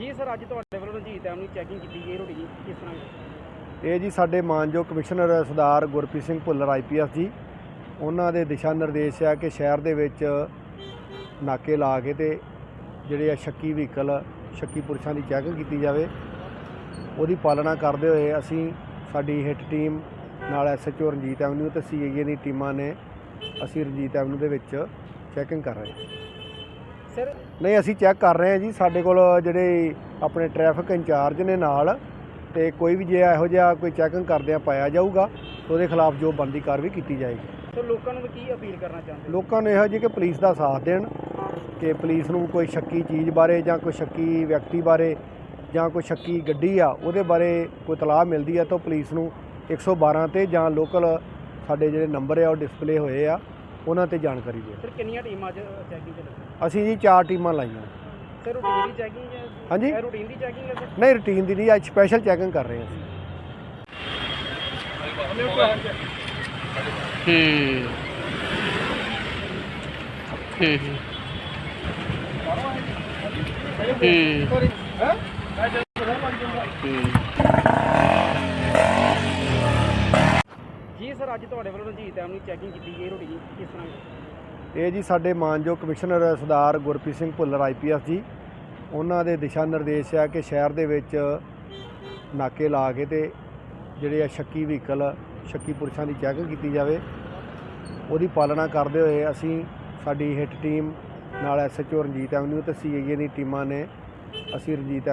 ਜੀ ਸਰ, ਅੱਜ ਤੁਹਾਡੇ ਵੱਲੋਂ ਰਣਜੀਤ ਐਵਨਿਊ ਚੈਕਿੰਗ ਕੀਤੀ ਗਈ ਰੋਟੀ ਕਿਸ ਤਰ੍ਹਾਂ ਇਹ ਜੀ ਸਾਡੇ ਮਾਨਯੋਗ ਕਮਿਸ਼ਨਰ ਸਰਦਾਰ ਗੁਰਪ੍ਰੀਤ ਸਿੰਘ ਭੁੱਲਰ ਆਈਪੀਐਸ ਜੀ। ਉਹਨਾਂ ਦੇ ਦਿਸ਼ਾ ਨਿਰਦੇਸ਼ ਆ ਕਿ ਸ਼ਹਿਰ ਦੇ ਵਿੱਚ ਨਾਕੇ ਲਾ ਕੇ ਤੇ ਜਿਹੜੇ ਆ ਸ਼ੱਕੀ ਵਹੀਕਲ, ਸ਼ੱਕੀ ਪੁਰਸ਼ਾਂ ਦੀ ਚੈਕਿੰਗ ਕੀਤੀ ਜਾਵੇ। ਉਹਦੀ ਪਾਲਣਾ ਕਰਦੇ ਹੋਏ ਅਸੀਂ ਸਾਡੀ ਹਿੱਟ ਟੀਮ ਨਾਲ ਐਸਐਚਓ ਰਣਜੀਤ ਐਵਨਿਊ ਤੇ ਸੀਆਈਏ ਦੀ ਟੀਮਾਂ ਨੇ ਅਸੀਂ ਰਣਜੀਤ ਐਵਨਿਊ ਦੇ ਵਿੱਚ ਚੈਕਿੰਗ ਕਰ ਰਹੇ ਹਾਂ। ਸਰ? ਨਹੀਂ ਅਸੀਂ ਚੈੱਕ ਕਰ ਰਹੇ ਹਾਂ ਜੀ। ਸਾਡੇ ਕੋਲ ਜਿਹੜੇ ਆਪਣੇ ਟ੍ਰੈਫਿਕ ਇੰਚਾਰਜ ਨੇ ਨਾਲ ਤੇ ਕੋਈ ਵੀ ਜੇ ਇਹੋ ਜਿਹਾ ਕੋਈ ਚੈਕਿੰਗ ਕਰਦਿਆਂ ਪਾਇਆ ਜਾਊਗਾ ਉਹਦੇ ਖਿਲਾਫ ਜੋ ਬਣਦੀ ਕਾਰਵਾਈ ਕੀਤੀ ਜਾਏਗੀ। ਸਰ ਲੋਕਾਂ ਨੂੰ ਕੀ ਅਪੀਲ ਕਰਨਾ ਚਾਹੁੰਦੇ? ਲੋਕਾਂ ਨੂੰ ਇਹੋ ਜਿਹੀ ਕਿ ਪੁਲਿਸ ਦਾ ਸਾਥ ਦੇਣ ਕਿ ਪੁਲਿਸ ਨੂੰ ਕੋਈ ਸ਼ੱਕੀ ਚੀਜ਼ ਬਾਰੇ ਜਾਂ ਕੋਈ ਸ਼ੱਕੀ ਵਿਅਕਤੀ ਬਾਰੇ ਜਾਂ ਕੋਈ ਸ਼ੱਕੀ ਗੱਡੀ ਆ ਉਹਦੇ ਬਾਰੇ ਕੋਈ ਤਲਾਹ ਮਿਲਦੀ ਆ ਤਾਂ ਪੁਲਿਸ ਨੂੰ 112 ਤੇ ਜਾਂ ਲੋਕਲ ਸਾਡੇ ਜਿਹੜੇ ਨੰਬਰ ਆ ਉਹ ਡਿਸਪਲੇ ਹੋਏ ਆ। ਉਹਨਾਂ ਤੇ ਜਾਣਕਾਰੀ ਦੇ ਸਰ ਕਿੰਨੀਆਂ ਟੀਮਾਂ ਅੱਜ ਚੈਕਿੰਗ ਤੇ ਲੱਗੀਆਂ? ਅਸੀਂ ਜੀ ਚਾਰ ਟੀਮਾਂ ਲਾਈਆਂ। ਸਰ ਰੂਟੀਨ ਦੀ ਚੈਕਿੰਗ ਹੈ ਹਾਂਜੀ। ਇਹ ਰੂਟੀਨ ਦੀ ਚੈਕਿੰਗ ਹੈ ਸਰ? ਨਹੀਂ ਰੂਟੀਨ ਦੀ ਨਹੀਂ ਅੱਜ ਸਪੈਸ਼ਲ ਚੈਕਿੰਗ ਕਰ ਰਹੇ ਹਾਂ ਅਸੀਂ। ਹੂੰ। ਹੂੰ। ਜੀ ਸਰ, ਅੱਜ ਤੁਹਾਡੇ ਵੱਲੋਂ ਰਣਜੀਤ ਐਵਨਿਊ ਚੈਕਿੰਗ ਕੀਤੀ ਗਈ ਰੋਟੀ ਕਿਸ ਤਰ੍ਹਾਂ ਇਹ ਜੀ ਸਾਡੇ ਮਾਨਯੋਗ ਕਮਿਸ਼ਨਰ ਸਰਦਾਰ ਗੁਰਪ੍ਰੀਤ ਸਿੰਘ ਭੁੱਲਰ ਆਈਪੀਐਸ ਜੀ, ਉਹਨਾਂ ਦੇ ਦਿਸ਼ਾ ਨਿਰਦੇਸ਼ ਆ ਕਿ ਸ਼ਹਿਰ ਦੇ ਵਿੱਚ ਨਾਕੇ ਲਾ ਕੇ ਤੇ ਜਿਹੜੇ ਆ ਸ਼ੱਕੀ ਵਹੀਕਲ, ਸ਼ੱਕੀ ਪੁਰਸ਼ਾਂ ਦੀ ਚੈਕਿੰਗ ਕੀਤੀ ਜਾਵੇ। ਉਹਦੀ ਪਾਲਣਾ ਕਰਦੇ ਹੋਏ ਅਸੀਂ ਸਾਡੀ ਹਿੱਟ ਟੀਮ ਨਾਲ ਐਸਐਚਓ ਰਣਜੀਤ ਐਵਨਿਊ ਤੇ ਸੀਆਈਏ ਦੀ ਟੀਮਾਂ ਨੇ ਅਸੀਂ ਰਣਜੀਤ